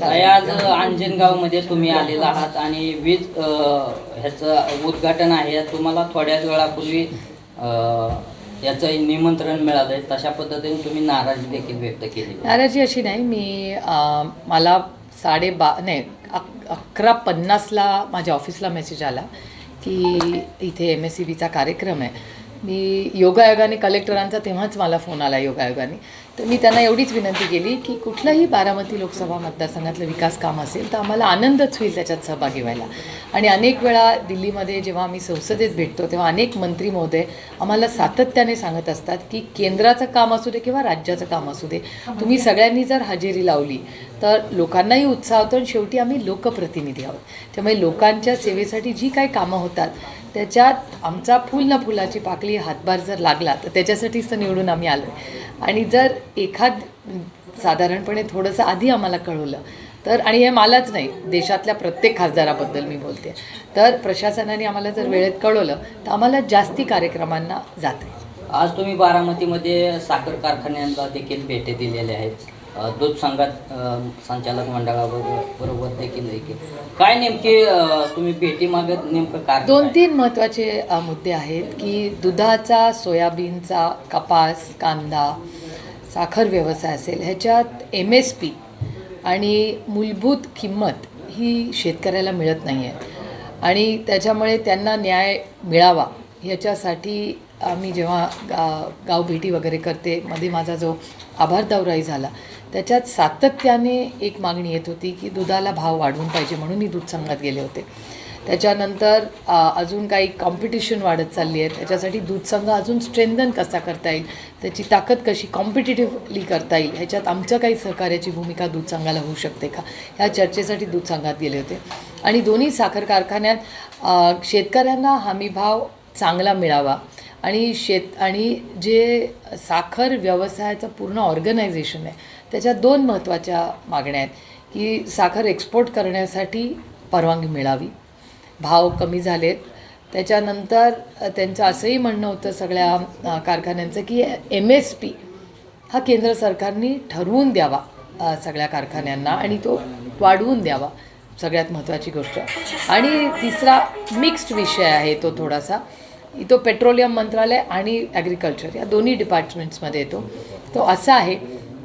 ताई, आज अंजनगावमध्ये तुम्ही आलेला आहात आणि वीज ह्याचं उद्घाटन आहे. तुम्हाला थोड्याच वेळापूर्वी याचं निमंत्रण मिळालं आहे तशा पद्धतीने तुम्ही नाराजी देखील व्यक्त केली. नाराजी अशी नाही. मी अं, मला साडे बा नाही अक अकरा पन्नासला माझ्या ऑफिसला मेसेज आला की इथे एम एस सी बीचा कार्यक्रम आहे. मी योगायोगाने कलेक्टरांचा तेव्हाच मला फोन आला योगायोगाने. तर मी त्यांना एवढीच विनंती केली की कुठलंही बारामती लोकसभा मतदारसंघातलं विकास काम असेल तर आम्हाला आनंदच होईल त्याच्यात सहभागी व्हायला. आणि अनेक वेळा दिल्लीमध्ये जेव्हा आम्ही संसदेत भेटतो तेव्हा अनेक मंत्री महोदय आम्हाला सातत्याने सांगत असतात की केंद्राचं काम असू दे किंवा राज्याचं काम असू दे तुम्ही सगळ्यांनी जर हजेरी लावली तर लोकांनाही उत्साह होतो आणि शेवटी आम्ही लोकप्रतिनिधी आहोत. त्यामुळे लोकांच्या सेवेसाठी जी काही कामं होतात त्याच्यात आमचा फुल ना फुलाची पाकळी हातभार जर लागला तर त्याच्यासाठीच तर निवडून आम्ही आलो आणि जर एखाद साधारणपणे थोडंसं आधी आम्हाला कळवलं तर आणि हे मलाच नाही देशातल्या प्रत्येक खासदाराबद्दल मी बोलते तर प्रशासनाने आम्हाला जर वेळेत कळवलं तर आम्हाला जास्ती कार्यक्रमांना जाते. आज तुम्ही बारामतीमध्ये साखर कारखान्यांना देखील भेटी दिलेल्या आहेत. दूध संघात संचालक मंडळाबरोबर बरोबर देखील काय नेमके तुम्ही भेटी मागत नेमकं कारण दोन काय? तीन महत्त्वाचे मुद्दे आहेत की दुधाचा सोयाबीनचा कपास कांदा साखर व्यवसाय असेल ह्याच्यात एम एस पी आणि मूलभूत किंमत ही शेतकऱ्याला मिळत नाही आहे आणि त्याच्यामुळे त्यांना न्याय मिळावा ह्याच्यासाठी आम्ही जेव्हा गा गाव भेटी वगैरे करते मध्ये माझा जो आभार दौराही झाला त्याच्यात सातत्याने एक मागणी येत होती की दुधाला भाव वाढवून पाहिजे म्हणून मी दूध संघात गेले होते. त्याच्यानंतर अजून काही कॉम्पिटिशन वाढत चालली आहे. त्याच्यासाठी दूध संघ अजून स्ट्रेंथन कसा करता येईल त्याची ताकद कशी कॉम्पिटिटिव्हली करता येईल ह्याच्यात आमचं काही सहकार्याची भूमिका दूध संघाला होऊ शकते का? ह्या चर्चेसाठी दूध संघात गेले होते. आणि दोन्ही साखर कारखान्यात शेतकऱ्यांना हमीभाव चांगला मिळावा आणि शेत आणि जे साखर व्यवसायाचं पूर्ण ऑर्गनायझेशन आहे त्याच्या दोन महत्त्वाच्या मागण्या आहेत की साखर एक्सपोर्ट करण्यासाठी परवानगी मिळावी. भाव कमी झालेत. त्याच्यानंतर त्यांचं असंही म्हणणं होतं सगळ्या कारखान्यांचं की एम एस पी हा केंद्र सरकारने ठरवून द्यावा सगळ्या कारखान्यांना आणि तो वाढवून द्यावा. सगळ्यात महत्त्वाची गोष्ट. आणि तिसरा मिक्स्ड विषय आहे तो थोडासा. तो पेट्रोलियम मंत्रालय आणि ॲग्रिकल्चर या दोन्ही डिपार्टमेंट्समध्ये येतो. तो असा आहे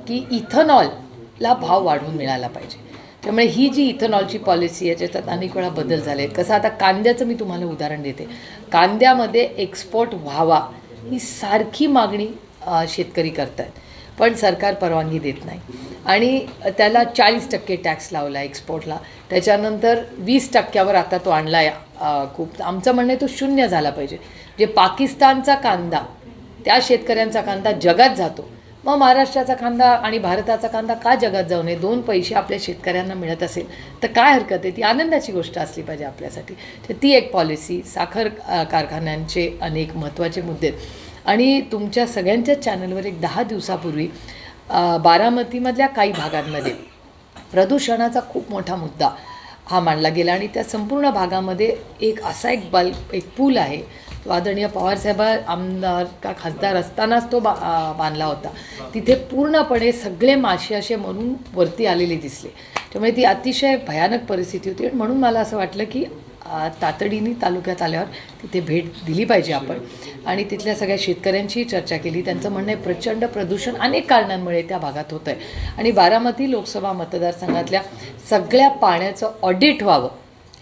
की इथेनॉलला भाव वाढवून मिळाला पाहिजे. त्यामुळे ही जी इथेनॉलची पॉलिसी आहे ज्याच्यात अनेक वेळा बदल झाले आहेत. कसं आता कांद्याचं मी तुम्हाला उदाहरण देते. कांद्यामध्ये एक्सपोर्ट व्हावा ही सारखी मागणी शेतकरी करत आहेत पण सरकार परवानगी देत नाही. आणि त्याला चाळीस टक्के टॅक्स लावला एक्सपोर्टला त्याच्यानंतर वीस टक्क्यावर आता तो आणला आहे खूप आमचं म्हणणं आहे तो शून्य झाला पाहिजे. जे पाकिस्तानचा कांदा त्या शेतकऱ्यांचा कांदा जगात जातो मग महाराष्ट्राचा कांदा आणि भारताचा कांदा का जगात जाऊ नये? दोन पैसे आपल्या शेतकऱ्यांना मिळत असेल तर काय हरकत आहे? ती आनंदाची गोष्ट असली पाहिजे आपल्यासाठी. तर ती एक पॉलिसी साखर कारखान्यांचे अनेक महत्त्वाचे मुद्दे आहेत. आणि तुमच्या सगळ्यांच्याच चॅनलवर एक दहा दिवसापूर्वी बारामतीमधल्या काही भागांमध्ये प्रदूषणाचा खूप मोठा मुद्दा हा मांडला गेला आणि त्या संपूर्ण भागामध्ये एक असा एक बल एक पूल आहे तो आदरणीय पवारसाहेब आमदार का खासदार असतानाच तो बा बांधला होता. तिथे पूर्णपणे सगळे मासे असे म्हणून वरती आलेले दिसले. त्यामुळे ती अतिशय भयानक परिस्थिती होती. म्हणून मला असं वाटलं की तातडीने तालुक्यात आल्यावर तिथे भेट दिली पाहिजे आपण. आणि तिथल्या सगळ्या शेतकऱ्यांची चर्चा केली. त्यांचं म्हणणं आहे प्रचंड प्रदूषण अनेक कारणांमुळे त्या भागात होतं आहे. आणि बारामती लोकसभा मतदारसंघातल्या सगळ्या पाण्याचं ऑडिट व्हावं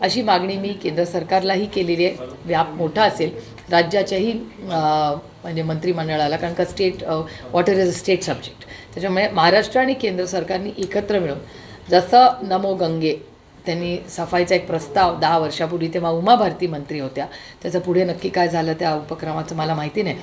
अशी मागणी मी केंद्र सरकारलाही केलेली आहे. व्याप मोठा असेल. राज्याच्याही म्हणजे मंत्रिमंडळाला कारण का state water is a state subject. त्याच्यामुळे महाराष्ट्र आणि केंद्र सरकारने एकत्र मिळून जसं नमो गंगे त्यांनी सफाईचा एक प्रस्ताव दहा वर्षापूर्वी तेव्हा उमा भारती मंत्री होत्या. त्याचं पुढे नक्की काय झालं त्या उपक्रमाचं मला माहिती नाही.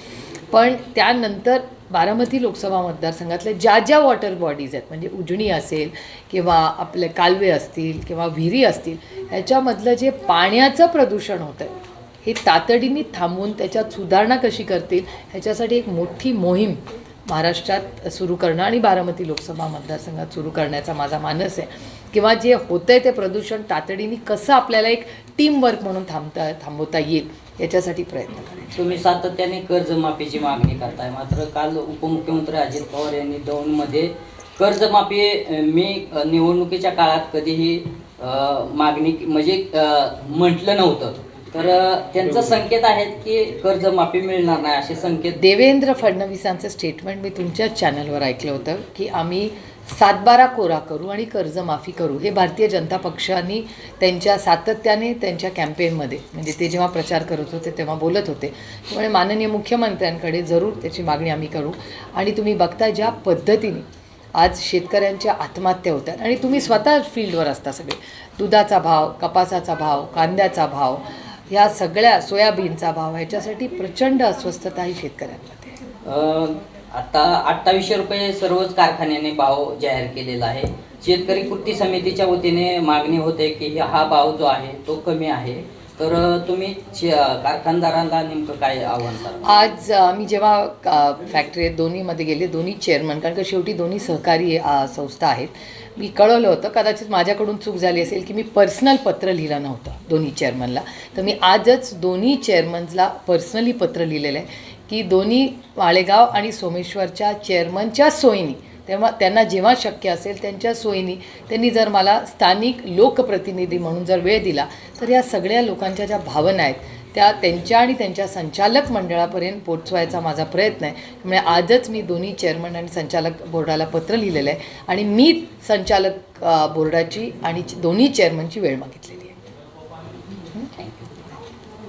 पण त्यानंतर बारामती लोकसभा मतदारसंघातल्या ज्या ज्या वॉटर बॉडीज आहेत म्हणजे उजणी असेल किंवा आपले कालवे असतील किंवा विहिरी असतील ह्याच्यामधलं जे पाण्याचं प्रदूषण होतं आहे हे तातडीने थांबवून त्याच्यात सुधारणा कशी करतील ह्याच्यासाठी एक मोठी मोहीम महाराष्ट्रात सुरू करणं आणि बारामती लोकसभा मतदारसंघात सुरू करण्याचा माझा मानस आहे. किंवा जे होतंय ते प्रदूषण तातडीने कसं आपल्याला एक टीमवर्क म्हणून थांबता थांबवता येईल याच्यासाठी प्रयत्न करायचे. तुम्ही सातत्याने कर्जमाफीची मागणी करताय. मात्र काल उपमुख्यमंत्री अजित पवार यांनी दौंडमध्ये कर्जमाफी मी निवडणुकीच्या काळात कधीही मागणी म्हणजे म्हटलं नव्हतं. तर त्यांचं संकेत आहेत की कर्जमाफी मिळणार नाही असे संकेत देवेंद्र फडणवीसांचं स्टेटमेंट मी तुमच्याच चॅनलवर ऐकलं होतं की आम्ही सातबारा कोरा करू आणि कर्जमाफी करू. हे भारतीय जनता पक्षाने त्यांच्या सातत्याने त्यांच्या कॅम्पेनमध्ये म्हणजे ते जेव्हा प्रचार करत होते तेव्हा बोलत होते. त्यामुळे माननीय मुख्यमंत्र्यांकडे जरूर त्याची मागणी आम्ही करू. आणि तुम्ही बघताय ज्या पद्धतीने आज शेतकऱ्यांच्या आत्महत्या होतात. आणि तुम्ही स्वतः फील्डवर असता सगळे. दुधाचा भाव कपासाचा भाव कांद्याचा भाव ह्या सगळ्या सोयाबीनचा भाव ह्याच्यासाठी प्रचंड अस्वस्थता ही शेतकऱ्यांमध्ये. आता अठ्ठावीसशे रुपये सर्वच कारखान्याने भाव जाहीर केलेला आहे. शेतकरी कृती समितीच्या वतीने मागणी होते की हा भाव जो आहे तो कमी आहे. तर तुम्ही कारखानदारांना नेमकं काय आव्हान आज मी जेव्हा फॅक्टरी दोन्हीमध्ये गेले दोन्ही चेअरमन कारण का शेवटी दोन्ही सहकारी संस्था आहेत. मी कळवलं होतं कदाचित माझ्याकडून चूक झाली असेल की मी पर्सनल पत्र लिहिलं नव्हतं दोन्ही चेअरमनला तर मी आजच दोन्ही चेअरमन्सला पर्सनली पत्र लिहिलेलं आहे. की दोन्ही वाळेगाव आणि सोमेश्वरच्या चेअरमनच्या सोयीनी तेव्हा त्यांना जेव्हा शक्य असेल त्यांच्या सोयीनी त्यांनी जर मला स्थानिक लोकप्रतिनिधी म्हणून जर वेळ दिला तर या सगळ्या लोकांच्या ज्या भावना आहेत त्या त्यांच्या आणि त्यांच्या संचालक मंडळापर्यंत पोचवायचा माझा प्रयत्न आहे. त्यामुळे आजच मी दोन्ही चेअरमन आणि संचालक बोर्डाला पत्र लिहिलेलं आहे आणि मी संचालक बोर्डाची आणि दोन्ही चेअरमनची वेळ मागितलेली आहे.